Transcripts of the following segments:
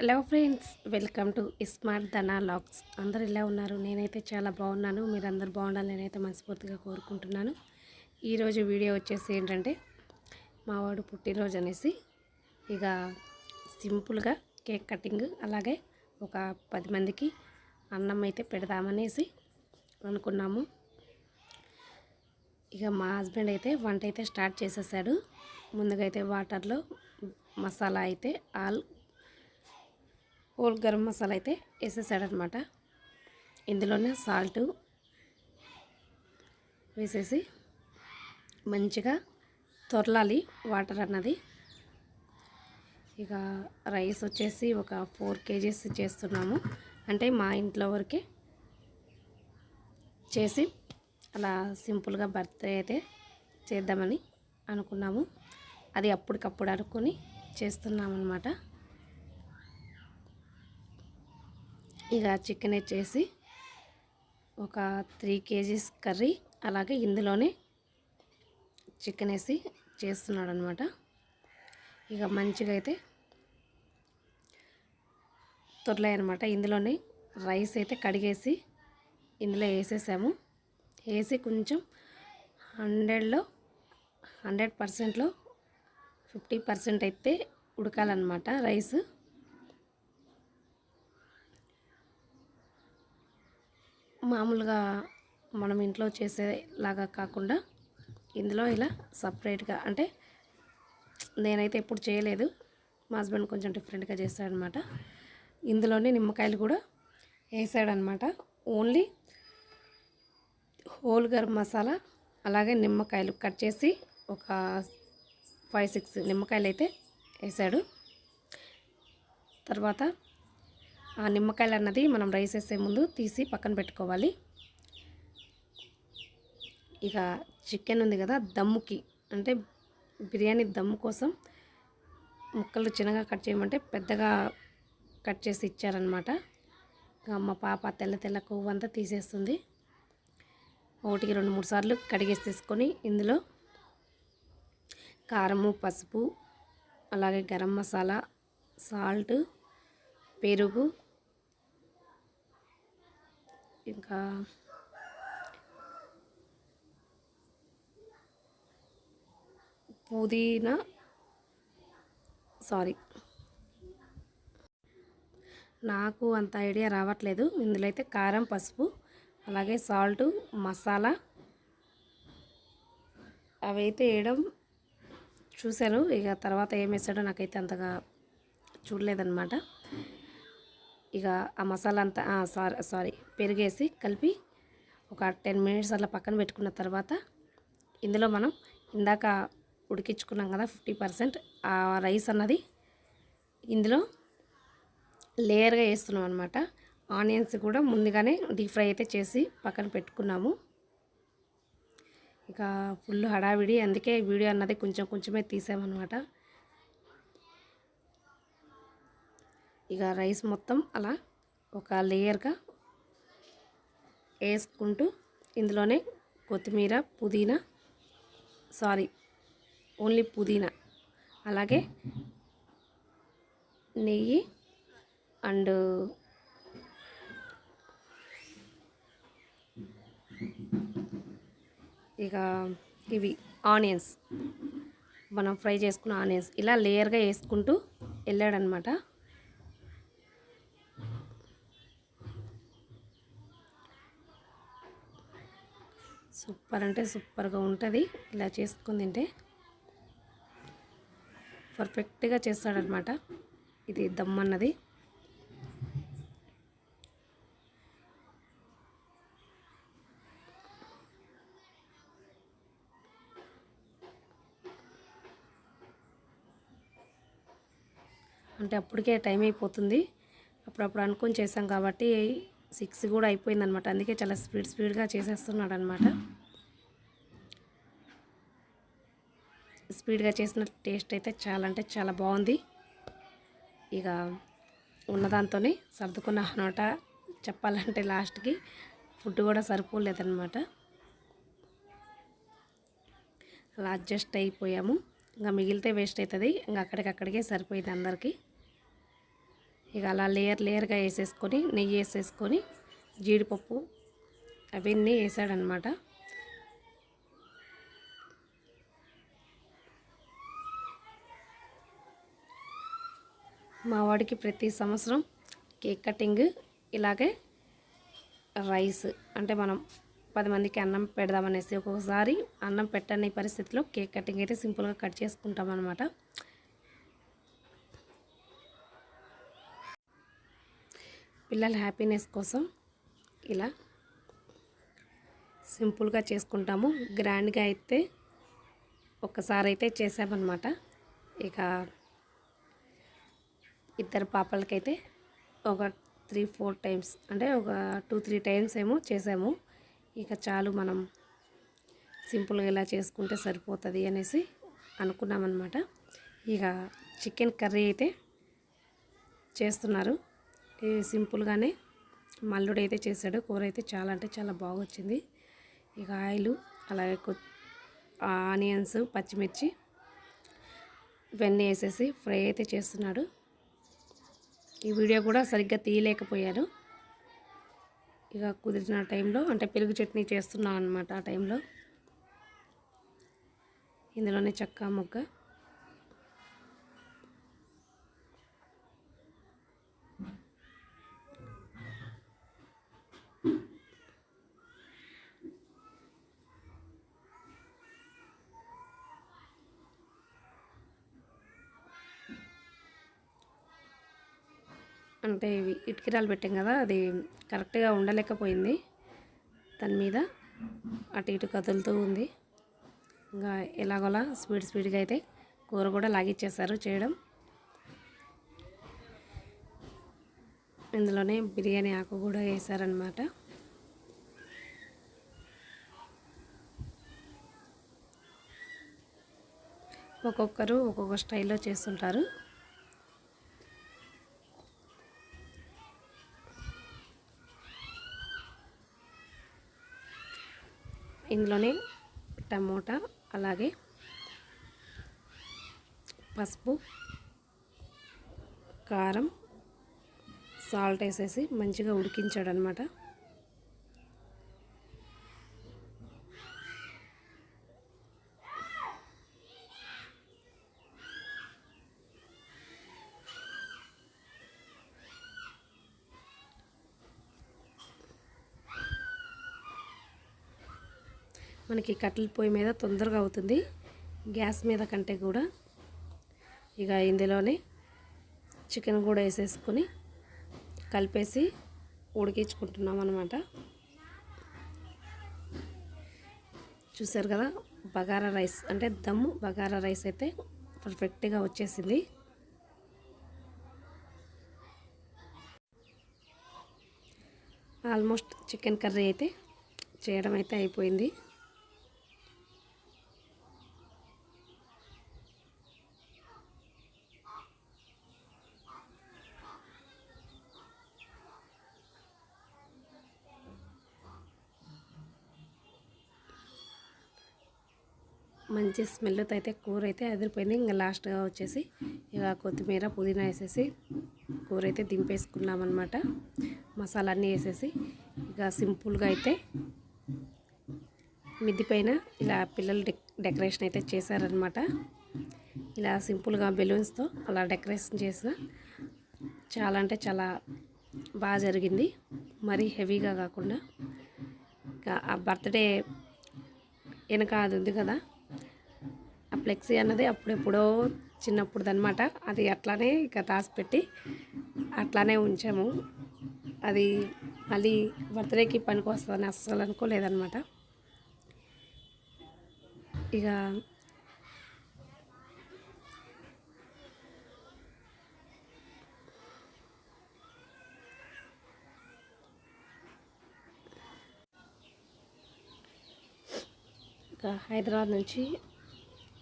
Hello friends welcome to smart Dhana logs అందరు ఇలా ఉన్నారు? నేనైతే చాలా బాగున్నాను. మీరు అందరు బాగుండాలని నేనైతే మనస్ఫూర్తిగా కోరుకుంటున్నాను. ఈరోజు వీడియో వచ్చేసి ఏంటంటే మా వాడు పుట్టినరోజు అనేసి ఇక సింపుల్గా కేక్ కటింగ్ అలాగే ఒక పది మందికి అన్నం అయితే పెడదామనేసి అనుకున్నాము. ఇక మా హస్బెండ్ అయితే వంట అయితే స్టార్ట్ చేసేసాడు. ముందుగా అయితే వాటర్లో మసాలా అయితే ఆల్ హోల్ గరం మసాలా అయితే వేసేసాడనమాట. ఇందులోనే సాల్ట్ వేసేసి మంచిగా తొరలాలి వాటర్ అన్నది. ఇక రైస్ వచ్చేసి ఒక ఫోర్ కేజీస్ చేస్తున్నాము. అంటే మా ఇంట్లో వరకే చేసి అలా సింపుల్గా బర్త్డే అయితే చేద్దామని అనుకున్నాము. అది అప్పటికప్పుడు అనుకుని చేస్తున్నామన్నమాట. ఇక చికెన్ వచ్చేసి ఒక త్రీ కేజీస్ కర్రీ అలాగే ఇందులోనే చికెన్ వేసి చేస్తున్నాడు అనమాట ఇక మంచిగా అయితే తొరలాయి అనమాట ఇందులోనే రైస్ అయితే కడిగేసి ఇందులో వేసేసాము. వేసి కొంచెం హండ్రెడ్లో హండ్రెడ్ పర్సెంట్లో ఫిఫ్టీ పర్సెంట్ అయితే ఉడకాలన్నమాట రైస్. మామూలుగా మనం ఇంట్లో చేసేలాగా కాకుండా ఇందులో ఇలా సపరేట్గా అంటే నేనైతే ఎప్పుడు చేయలేదు. మా హస్బెండ్ కొంచెం డిఫరెంట్గా చేస్తాడనమాట. ఇందులోనే నిమ్మకాయలు కూడా వేసాడనమాట. ఓన్లీ హోల్ గరం మసాలా అలాగే నిమ్మకాయలు కట్ చేసి ఒక ఫైవ్ సిక్స్ నిమ్మకాయలు అయితే వేసాడు. తర్వాత ఆ నిమ్మకాయలు అన్నది మనం రైస్ వేసే ముందు తీసి పక్కన పెట్టుకోవాలి. ఇక చికెన్ ఉంది కదా దమ్ముకి అంటే బిర్యానీ దమ్ము కోసం ముక్కలు చిన్నగా కట్ చేయమంటే పెద్దగా కట్ చేసి ఇచ్చారనమాట మా పాప తెల్ల తెల్ల కొవ్వు అంతా తీసేస్తుంది. ఒకటికి రెండు మూడు సార్లు కడిగేసి తీసుకొని ఇందులో కారము పసుపు అలాగే గరం మసాలా సాల్ట్ పెరుగు ఇంకా పుదీనా సారీ. నాకు అంత ఐడియా రావట్లేదు. ఇందులో అయితే కారం పసుపు అలాగే సాల్ట్ మసాలా అవైతే వేయడం చూశాను. ఇక తర్వాత ఏం వేసాడో నాకైతే అంతగా చూడలేదన్నమాట. ఇక ఆ మసాలా అంతా సారీ సారీ. పెరిగేసి కలిపి ఒక టెన్ మినిట్స్ అలా పక్కన పెట్టుకున్న తర్వాత ఇందులో మనం ఇందాక ఉడికించుకున్నాం కదా ఫిఫ్టీ పర్సెంట్ ఆ రైస్ అన్నది ఇందులో లేయర్గా వేస్తున్నాం అనమాట ఆనియన్స్ కూడా ముందుగానే డీప్ ఫ్రై అయితే చేసి పక్కన పెట్టుకున్నాము. ఇక ఫుల్ హడావిడి అందుకే వీడియో అన్నది కొంచెం కొంచెమే తీసామన్నమాట. ఇక రైస్ మొత్తం అలా ఒక లేయర్గా వేసుకుంటూ ఇందులోనే కొత్తిమీర పుదీనా సారీ ఓన్లీ పుదీనా. అలాగే నెయ్యి అండ్ ఇక ఇవి ఆనియన్స్. మనం ఫ్రై చేసుకున్న ఆనియన్స్. ఇలా లేయర్గా వేసుకుంటూ వెళ్ళాడనమాట. సూపర్ అంటే సూపర్గా ఉంటుంది. ఇలా చేసుకుని తింటే పర్ఫెక్ట్గా చేస్తాడనమాట. ఇది దమ్ అన్నది అంటే అప్పటికే టైం అయిపోతుంది. అప్పుడప్పుడు అనుకొని చేసాం కాబట్టి సిక్స్ కూడా అయిపోయిందనమాట. అందుకే చాలా స్పీడ్ స్పీడ్గా చేసేస్తున్నాడు అనమాట స్పీడ్గా చేసిన టేస్ట్ అయితే చాలా అంటే చాలా బాగుంది. ఇక ఉన్నదాంతోనే సర్దుకున్న అనమాట చెప్పాలంటే లాస్ట్కి ఫుడ్ కూడా సరిపోలేదన్నమాట. అలా అడ్జస్ట్ అయిపోయాము. ఇంకా మిగిలితే వేస్ట్ అవుతుంది. ఇంకా అక్కడికక్కడికే సరిపోయింది అందరికీ. ఇక అలా లేయర్ లేయర్గా వేసేసుకొని నెయ్యి వేసేసుకొని జీడిపప్పు అవన్నీ వేసాడనమాట మా వాడికి ప్రతి సంవత్సరం కేక్ కటింగ్ ఇలాగే రైస్ అంటే మనం పది మందికి అన్నం పెడదామనేసి ఒక్కొక్కసారి అన్నం పెట్టని పరిస్థితిలో కేక్ కటింగ్ అయితే సింపుల్గా కట్ చేసుకుంటాం అనమాట పిల్లల హ్యాపీనెస్ కోసం ఇలా సింపుల్గా చేసుకుంటాము. గ్రాండ్గా అయితే ఒక్కసారి అయితే చేసామన్నమాట. ఇక ఇద్దరు పాపలకైతే ఒక త్రీ ఫోర్ టైమ్స్ అంటే ఒక టూ త్రీ టైమ్స్ ఏమో చేసాము. ఇక చాలు మనం సింపుల్గా ఇలా చేసుకుంటే సరిపోతుంది అనేసి అనుకున్నామన్నమాట. ఇక చికెన్ కర్రీ అయితే చేస్తున్నారు. ఇది సింపుల్గానే మల్లుడు అయితే చేశాడు. కూర అయితే చాలా అంటే చాలా బాగొచ్చింది. ఇక ఆయిల్ అలాగే కొ- ఆనియన్స్ పచ్చిమిర్చి ఇవన్నీ వేసేసి ఫ్రై అయితే చేస్తున్నాడు. ఈ వీడియో కూడా సరిగ్గా తీయలేకపోయాను. ఇక కుదిరిన టైంలో అంటే పెరుగు చట్నీ చేస్తున్నాను అనమాట ఆ టైంలో. ఇందులోనే చక్క మొగ్గ అంటే ఇవి ఇటుకిరాలు పెట్టాం కదా అది కరెక్ట్గా ఉండలేకపోయింది. దాని మీద అటు ఇటు కదులుతూ ఉంది. ఇంకా ఎలాగోలా స్పీడ్ స్పీడ్గా అయితే కూర కూడా లాగిచ్చేసారు చేయడం. ఇందులోనే బిర్యానీ ఆకు కూడా వేసారనమాట ఒక్కొక్కరు ఒక్కొక్క స్టైల్లో చేస్తుంటారు. ఇందులోనే టమోటా అలాగే పసుపు కారం సాల్ట్ వేసేసి మంచిగా ఉడికించాడు మనకి కట్టెల పొయ్యి మీద తొందరగా అవుతుంది. గ్యాస్ మీద కంటే కూడా. ఇక ఇందులోనే చికెన్ కూడా వేసేసుకొని కలిపేసి ఉడికించుకుంటున్నాం అనమాట చూసారు కదా బగారా రైస్ అంటే దమ్ము బగారా రైస్ అయితే పర్ఫెక్ట్గా వచ్చేసింది. ఆల్మోస్ట్ చికెన్ కర్రీ అయితే చేయడం అయితే అయిపోయింది. మంచి స్మెల్తో అయితే కూర అయితే అదిరిపోయింది. ఇంకా లాస్ట్గా వచ్చేసి ఇక కొత్తిమీర పుదీనా వేసేసి కూర అయితే దింపేసుకున్నాం అనమాట మసాలా అన్నీ వేసేసి ఇక సింపుల్గా అయితే మిద్ది పైన ఇలా పిల్లలు డెకరేషన్ అయితే చేశారనమాట ఇలా సింపుల్గా బెలూన్స్తో అలా డెకరేషన్ చేసిన చాలా అంటే చాలా బాగా జరిగింది. మరీ హెవీగా కాకుండా ఇంకా ఆ బర్త్డే వెనక అది ఉంది కదా ఫ్లెక్సీ అన్నది అప్పుడెప్పుడో చిన్నప్పుడు అనమాట అది అట్లానే ఇక దాచిపెట్టి అట్లానే ఉంచాము. అది మళ్ళీ బర్త్డేకి పనికి వస్తుందని అస్సలు అనుకోలేదనమాట ఇక ఇక హైదరాబాద్ నుంచి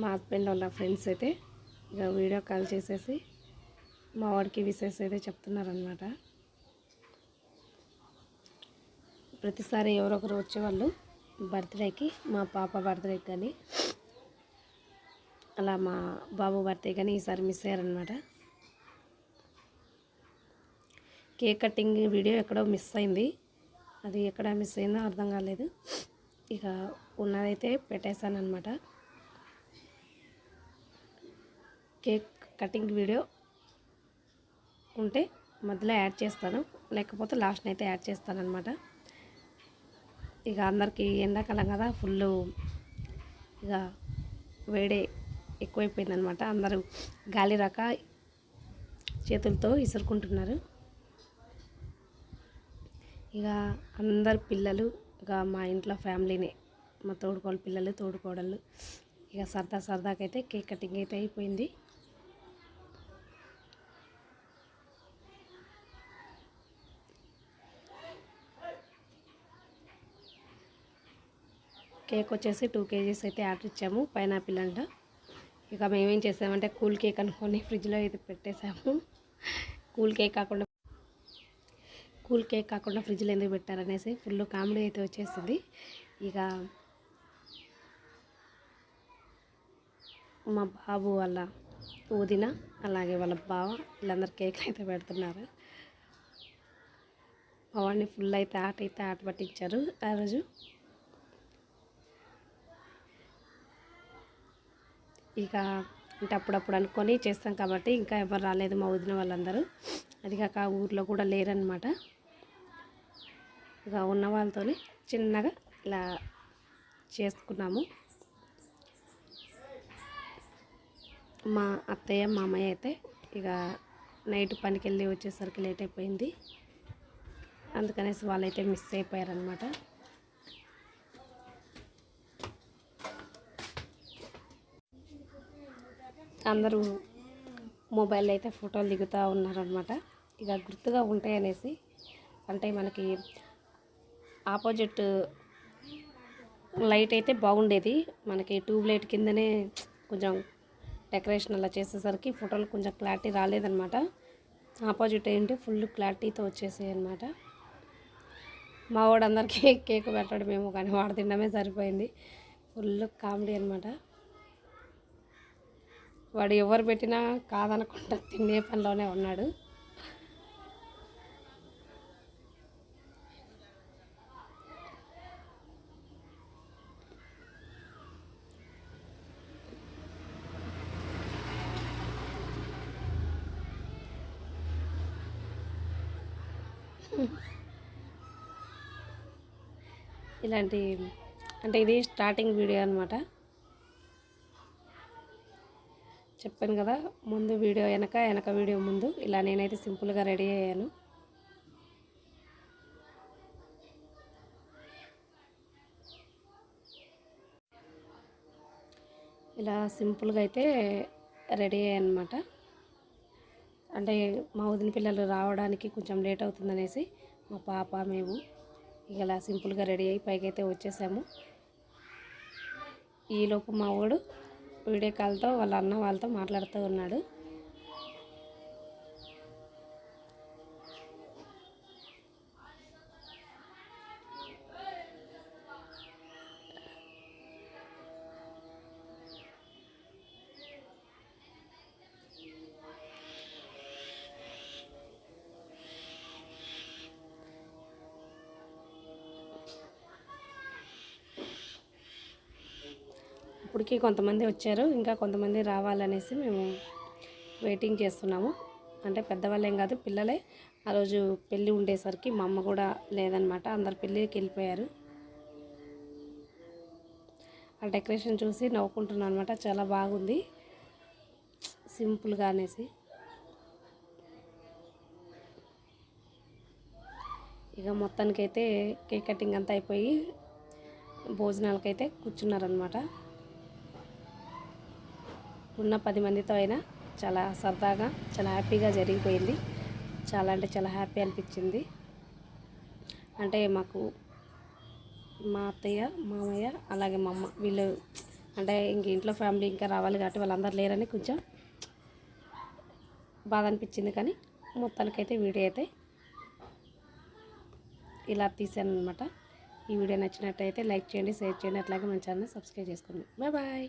మా హస్బెండ్ వాళ్ళ ఫ్రెండ్స్ అయితే ఇక వీడియో కాల్ చేసేసి మా వాడికి విషెస్ అయితే చెప్తున్నారనమాట ప్రతిసారి ఎవరొకరు వచ్చేవాళ్ళు బర్త్డేకి మా పాప బర్త్డేకి కానీ అలా మా బాబు బర్త్డే కానీ ఈసారి మిస్ అయ్యారనమాట కేక్ కటింగ్ వీడియో ఎక్కడో మిస్ అయింది. అది ఎక్కడ మిస్ అయిందో అర్థం కాలేదు. ఇక ఉన్నదైతే పెట్టేశాను అనమాట కేక్ కటింగ్ వీడియో ఉంటే మధ్యలో యాడ్ చేస్తాను. లేకపోతే లాస్ట్ అయితే యాడ్ చేస్తానమాట ఇక అందరికీ ఎండాకాలం కదా ఫుల్ ఇక వేడే ఎక్కువైపోయిందనమాట అందరూ గాలి రాక చేతులతో ఇసురుకుంటున్నారు. ఇక అందరు పిల్లలు ఇక మా ఇంట్లో ఫ్యామిలీనే మా తోడుకోళ్ళ పిల్లలు తోడుకోడళ్ళు ఇక సరదా సరదాకైతే కేక్ కటింగ్ అయితే అయిపోయింది. కేక్ వచ్చేసి టూ కేజీస్ అయితే ఆర్డర్ ఇచ్చాము పైనాపిల్ అంట. ఇక మేమేం చేసామంటే కూల్ కేక్ అనుకొని ఫ్రిడ్జ్లో అయితే పెట్టేసాము. కూల్ కేక్ కాకుండా కూల్ కేక్ కాకుండా ఫ్రిడ్జ్లో ఎందుకు పెట్టారనేసి ఫుల్ కామెడీ అయితే వచ్చేసింది. ఇక మా బాబు వాళ్ళ ఊదిన అలాగే వాళ్ళ బావ వీళ్ళందరూ కేక్ అయితే పెడుతున్నారు. మా వాడిని ఫుల్ అయితే ఆట అయితే ఆట పట్టించారు ఆ రోజు. ఇక అంటే అప్పుడప్పుడు అనుకొని చేస్తాం కాబట్టి ఇంకా ఎవరు రాలేదు మా వదిన వాళ్ళందరూ. అది కాక ఊర్లో కూడా లేరనమాట ఇక ఉన్న వాళ్ళతోనే చిన్నగా ఇలా చేసుకున్నాము. మా అత్తయ్య మామయ్య అయితే ఇక నైట్ పనికి వెళ్ళి వచ్చేసరికి లేట్ అయిపోయింది. అందుకనేసి వాళ్ళైతే మిస్ అయిపోయారనమాట అందరూ మొబైల్ అయితే ఫోటోలు దిగుతూ ఉన్నారనమాట ఇక గుర్తుగా ఉంటాయి అనేసి అంటే మనకి ఆపోజిట్ లైట్ అయితే బాగుండేది. మనకి ట్యూబ్ లైట్ కిందనే కొంచెం డెకరేషన్ అలా చేసేసరికి ఫోటోలు కొంచెం క్లారిటీ రాలేదనమాట ఆపోజిట్ ఏంటి ఫుల్ క్లారిటీతో వచ్చేసాయి అనమాట మా వాడు అందరికీ కేక్ పెట్టడమేమో కానీ వాడు తినడమే సరిపోయింది. ఫుల్ కామెడీ అనమాట వాడు ఎవరు పెట్టినా కాదనకుండా తినే పనిలోనే ఉన్నాడు. ఇలాంటి అంటే ఇది స్టార్టింగ్ వీడియో అనమాట చెప్పాను కదా ముందు వీడియో వెనక వెనక వీడియో ముందు. ఇలా నేనైతే సింపుల్గా రెడీ అయ్యాను. ఇలా సింపుల్గా అయితే రెడీ అయ్యానమాట అనమాట అంటే మా వదిన పిల్లలు రావడానికి కొంచెం లేట్ అవుతుందనేసి మా పాప మేము ఇలా సింపుల్గా రెడీ అయ్యి పైకైతే వచ్చేసాము. ఈలోపు మా వాడు వీడియో కాల్తో వాళ్ళ అన్న వాళ్ళతో మాట్లాడుతూ ఉన్నాడు. ఇప్పటికీ కొంతమంది వచ్చారు. ఇంకా కొంతమంది రావాలనేసి మేము వెయిటింగ్ చేస్తున్నాము. అంటే పెద్దవాళ్ళేం కాదు పిల్లలే. ఆ రోజు పెళ్ళి ఉండేసరికి మా అమ్మ కూడా లేదనమాట. అందరు పెళ్ళికి వెళ్ళిపోయారు. ఆ డెకరేషన్ చూసి నవ్వుకుంటున్నాను అనమాట చాలా బాగుంది. సింపుల్గా అనేసి. ఇక మొత్తానికైతే కేక్ కటింగ్ అంతా అయిపోయి భోజనాలకైతే కూర్చున్నారనమాట ఉన్న పది మందితో అయినా చాలా సరదాగా చాలా హ్యాపీగా జరిగిపోయింది. చాలా అంటే చాలా హ్యాపీ అనిపించింది. అంటే మాకు మా అత్తయ్య మామయ్య అలాగే మా అమ్మ వీళ్ళు అంటే ఇంక ఇంట్లో ఫ్యామిలీ ఇంకా రావాలి కాబట్టి వాళ్ళందరూ లేరని కొంచెం బాధ అనిపించింది కానీ మొత్తానికైతే వీడియో అయితే ఇలా తీసాను అనమాట ఈ వీడియో నచ్చినట్టయితే లైక్ చేయండి షేర్ చేయండి అట్లాగే మన ఛానల్ సబ్స్క్రైబ్ చేసుకోండి. Bye bye.